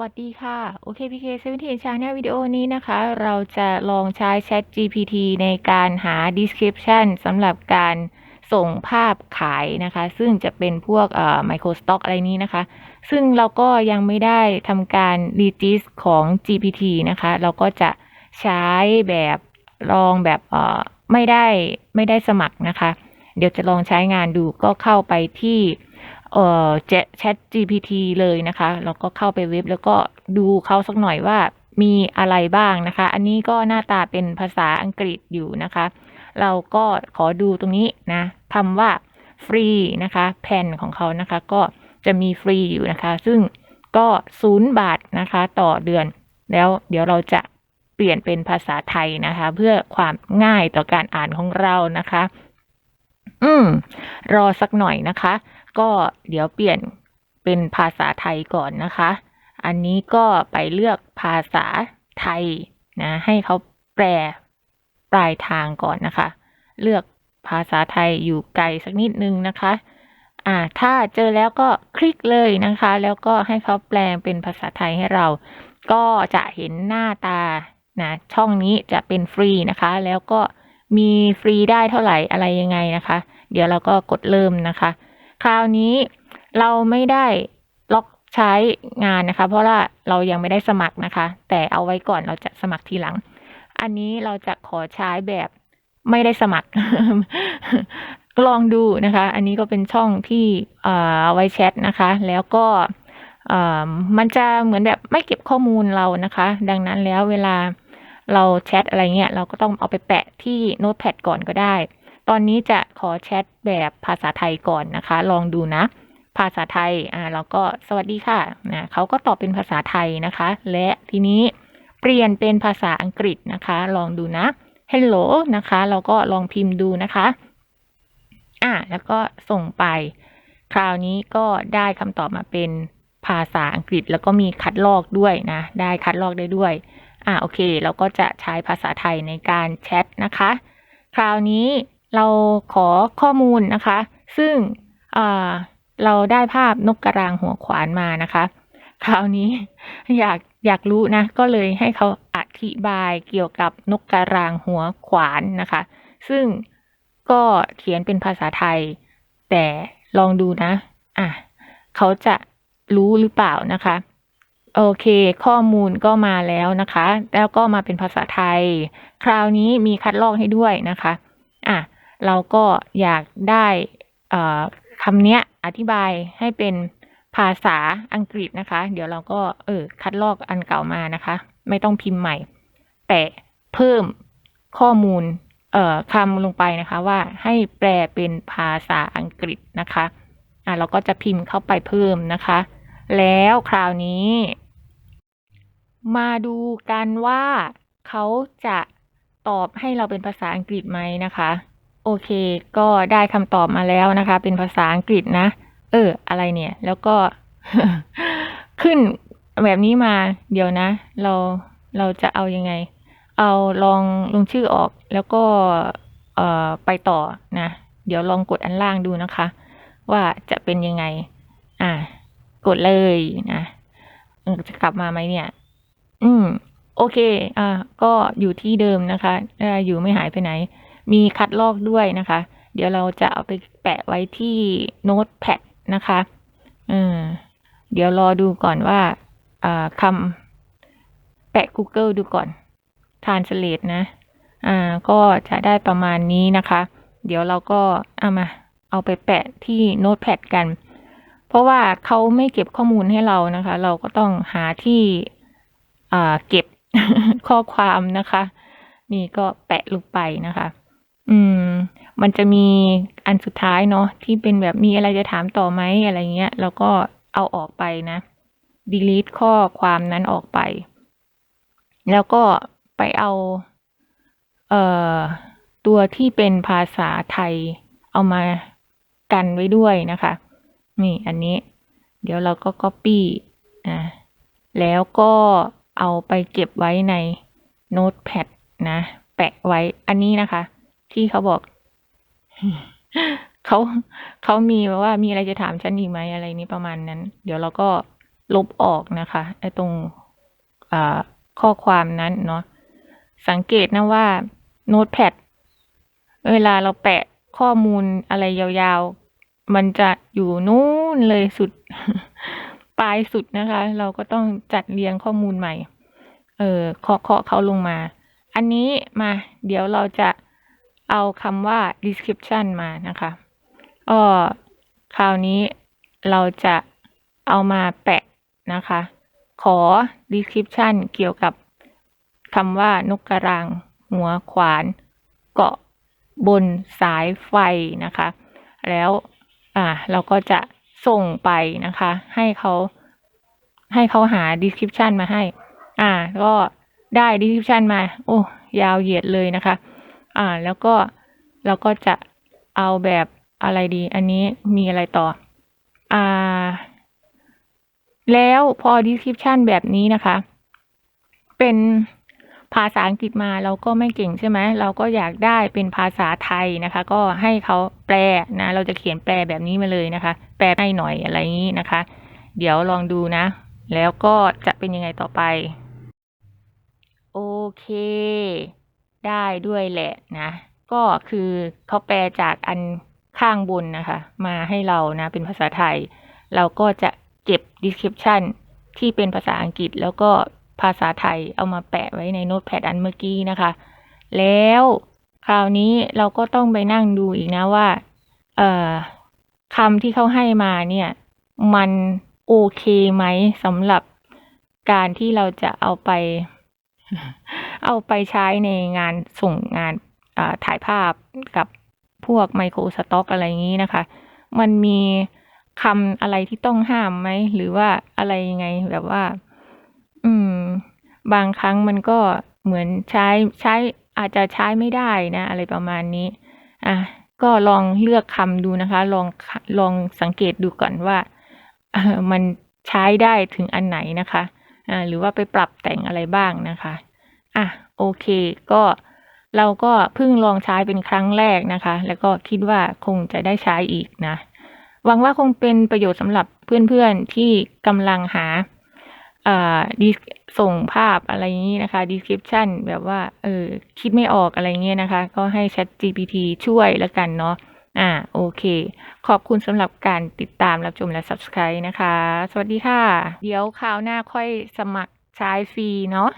วัสดีค่ะ OKPK 17 Channel วิดีโอนี้นะคะ เราจะลองใช้ Chat GPT ในการหา description สำหรับการส่งภาพขายนะคะ ซึ่งจะเป็นพวกเอ่อ micro stock อะไรนี้นะคะ ซึ่งเราก็ยังไม่ได้ทำการ regis ของ GPT นะคะ เราก็จะใช้แบบลองแบบเอ่อไม่ได้ไม่ได้สมัครนะคะ เดี๋ยวจะลองใช้งานดูก็เข้าไปที่ เอ่อ Chat GPT เลยนะคะแล้วก็เข้าไปเว็บแล้วก็ดูเขาสักหน่อยว่ามีอะไรบ้างนะคะ อันนี้ก็หน้าตาเป็นภาษาอังกฤษอยู่นะคะ เราก็ขอดูตรงนี้นะคำว่าฟรีนะคะแผ่นของเขานะคะ ก็จะมีฟรีอยู่นะคะ ซึ่งก็ศูนย์บาทนะคะ ต่อเดือน แล้วเดี๋ยวเราจะเปลี่ยนเป็นภาษาไทยนะคะ เพื่อความง่ายต่อการอ่านของเรานะคะ อืม รอสักหน่อยนะคะ ก็เดี๋ยวเปลี่ยนเป็นภาษาไทยก่อนนะคะ อันนี้ก็ไปเลือกภาษาไทยนะให้เขาแปลปลายทางก่อนนะคะ เลือกภาษาไทยอยู่ไกลสักนิดนึงนะคะอ่าถ้าเจอแล้วก็คลิกเลยนะคะ แล้วก็ให้เขาแปลงเป็นภาษาไทยให้เรา ก็จะเห็นหน้าตานะช่องนี้จะเป็นฟรีนะคะ แล้วก็มีฟรีได้เท่าไหร่อะไรยังไงนะคะ เดี๋ยวเราก็กดเริ่มนะคะ คราวนี้เราไม่ได้ล็อกใช้งานนะคะ เพราะว่าเรายังไม่ได้สมัครนะคะ แต่เอาไว้ก่อนเราจะสมัครทีหลัง อันนี้เราจะขอใช้แบบไม่ได้สมัคร ลองดูนะคะ อันนี้ก็เป็นช่องที่เอาไว้แชทนะคะ แล้วก็มันจะเหมือนแบบไม่เก็บข้อมูลเรานะคะ ดังนั้นแล้วเวลาเราแชทอะไรเงี้ยเราก็ต้องเอาไปแปะที่โน้ตแพดก่อนก็ได้ ตอนนี้จะขอแชทแบบภาษาไทยก่อนนะคะ ลองดูนะ ภาษาไทยอ่าเราก็สวัสดีค่ะนะเขาก็ตอบเป็นภาษาไทยนะคะ และทีนี้เปลี่ยนเป็นภาษาอังกฤษนะคะ ลองดูนะ hello นะคะ เราก็ลองพิมพ์ดูนะคะอ่าแล้วก็ส่งไป คราวนี้ก็ได้คำตอบมาเป็นภาษาอังกฤษแล้วก็มีคัดลอกด้วยนะ ได้คัดลอกได้ด้วย อ่าโอเค เราก็จะใช้ภาษาไทยในการแชทนะคะ คราวนี้ เราขอข้อมูลนะคะ ซึ่งเราได้ภาพนกกระรางหัวขวานมานะคะ คราวนี้อยากอยากรู้นะ ก็เลยให้เขาอธิบายเกี่ยวกับนกกระรางหัวขวานนะคะ ซึ่งก็เขียนเป็นภาษาไทย แต่ลองดูนะ อะเขาจะรู้หรือเปล่านะคะ โอเค ข้อมูลก็มาแล้วนะคะ แล้วก็มาเป็นภาษาไทย คราวนี้มีคัดลอกให้ด้วยนะคะ เราก็อยากได้คำเนี้ยอธิบายให้เป็นภาษาอังกฤษนะคะ เดี๋ยวเราก็เออคัดลอกอันเก่ามานะคะ ไม่ต้องพิมพ์ใหม่ แต่เพิ่มข้อมูลเอ่อคำลงไปนะคะว่าให้แปลเป็นภาษาอังกฤษนะคะอะเราก็จะพิมพ์เข้าไปเพิ่มนะคะ แล้วคราวนี้ มาดูกันว่าเขาจะตอบให้เราเป็นภาษาอังกฤษไหมนะคะ โอเค ก็ได้คำตอบมาแล้วนะคะ เป็นภาษาอังกฤษนะ เออ อะไรเนี่ย แล้วก็ ขึ้นแบบนี้มา เดี๋ยวนะ เรา เราจะเอายังไง เอาลองลงชื่อออก แล้วก็เอ่อไปต่อนะ เดี๋ยวลองกดอันล่างดูนะคะ ว่าจะเป็นยังไง อะ กดเลยนะจะกลับมาไหมเนี่ย อืม โอเค อ่า ก็อยู่ที่เดิมนะคะอ่าอยู่ไม่หายไปไหน มีคัดลอกด้วยนะคะ เดี๋ยวเราจะเอาไปแปะไว้ที่โน้ตแพดนะคะอืมเดี๋ยวรอดูก่อนว่าคำแปะ Google ดูก่อน Translate นะ อ่า ก็จะได้ประมาณนี้นะคะ เดี๋ยวเราก็เอามา เอาไปแปะที่โน้ตแพดกัน เพราะว่าเขาไม่เก็บข้อมูลให้เรานะคะ เราก็ต้องหาที่เก็บข้อความนะคะ นี่ก็แปะลงไปนะคะ อืม มันจะมีอันสุดท้ายเนาะที่เป็นแบบมีอะไรจะถามต่อไหมอะไรเงี้ยแล้วก็เอาออกไปนะ delete ข้อความนั้นออกไป แล้วก็ไปเอาเอ่อตัวที่เป็นภาษาไทยเอามากันไว้ด้วยนะคะ นี่อันนี้ เดี๋ยวเราก็ copy อ่าแล้วก็เอาไปเก็บไว้ในโน้ตแพดนะ แปะไว้อันนี้นะคะ ที่เขาบอก เขาเขามีว่ามีอะไรจะถามฉันอีกไหมอะไรนี้ประมาณนั้น เดี๋ยวเราก็ลบออกนะคะไอ้ตรงอ่าข้อความนั้นเนาะสังเกตนะว่าโน้ตแพดเวลาเราแปะข้อมูลอะไรยาวๆ มันจะอยู่นู้นเลยสุด ปลายสุดนะคะ เราก็ต้องจัดเรียงข้อมูลใหม่ เออเคาะเคาะเขาลงมา อันนี้มา เดี๋ยวเราจะ เอาคำว่า description มานะคะก็คราวนี้เราจะเอามาแปะนะคะ ขอ description เกี่ยวกับคำว่านกกระรางหัวขวาน เกาะบนสายไฟนะคะ แล้วอ่าเราก็จะส่งไปนะคะ ให้เขาให้เขาหา description มาให้ อ่า ก็ได้ description มา โอ้ ยาวเหยียดเลยนะคะ อ่า แล้วก็เราก็จะเอาแบบอะไรดี อันนี้มีอะไรต่อ อ่า แล้วพอ description แบบนี้นะคะ เป็นภาษาอังกฤษมาเราก็ไม่เก่งใช่ไหม เราก็อยากได้เป็นภาษาไทยนะคะ ก็ให้เขาแปลนะ เราจะเขียนแปลแบบนี้มาเลยนะคะ แปลให้หน่อยอะไรอย่างนี้นะคะ เดี๋ยวลองดูนะ แล้วก็จะเป็นยังไงต่อไป โอเค ได้ด้วยแหละนะ ก็คือเขาแปลจากอันข้างบนนะคะ มาให้เรานะเป็นภาษาไทย เราก็จะเก็บ description ที่เป็นภาษาอังกฤษแล้วก็ภาษาไทยเอามาแปะไว้ในโน้ตแพดอันเมื่อกี้นะคะ แล้วคราวนี้เราก็ต้องไปนั่งดูอีกนะว่า เอ่อคำที่เขาให้มาเนี่ย มันโอเคไหมสำหรับการที่เราจะเอาไป เอาไปใช้ในงานส่งงานถ่ายภาพกับพวกไมโครสต็อกอะไรอย่างนี้นะคะ มันมีคำอะไรที่ต้องห้ามไหม หรือว่าอะไรยังไงแบบว่า อืม บางครั้งมันก็เหมือนใช้ใช้อาจจะใช้ไม่ได้นะ อะไรประมาณนี้ อะก็ลองเลือกคำดูนะคะ ลองลองสังเกตดูก่อนว่ามันใช้ได้ถึงอันไหนนะคะอ่าหรือว่าไปปรับแต่งอะไรบ้างนะคะ อะโอเคก็เราก็เพิ่งลองใช้เป็นครั้งแรกนะคะ แล้วก็คิดว่าคงจะได้ใช้อีกนะ หวังว่าคงเป็นประโยชน์สำหรับเพื่อนๆที่กำลังหาดีส่งภาพอะไรอย่างนี้นะคะ description แบบว่าเออคิดไม่ออกอะไรเงี้ยนะคะ ก็ให้ Chat GPT ช่วยแล้วกันเนาะอ่าโอเค ขอบคุณสำหรับการติดตามรับชมและ subscribe นะคะ สวัสดีค่ะ เดี๋ยวคราวหน้าค่อยสมัครใช้ฟรีเนาะ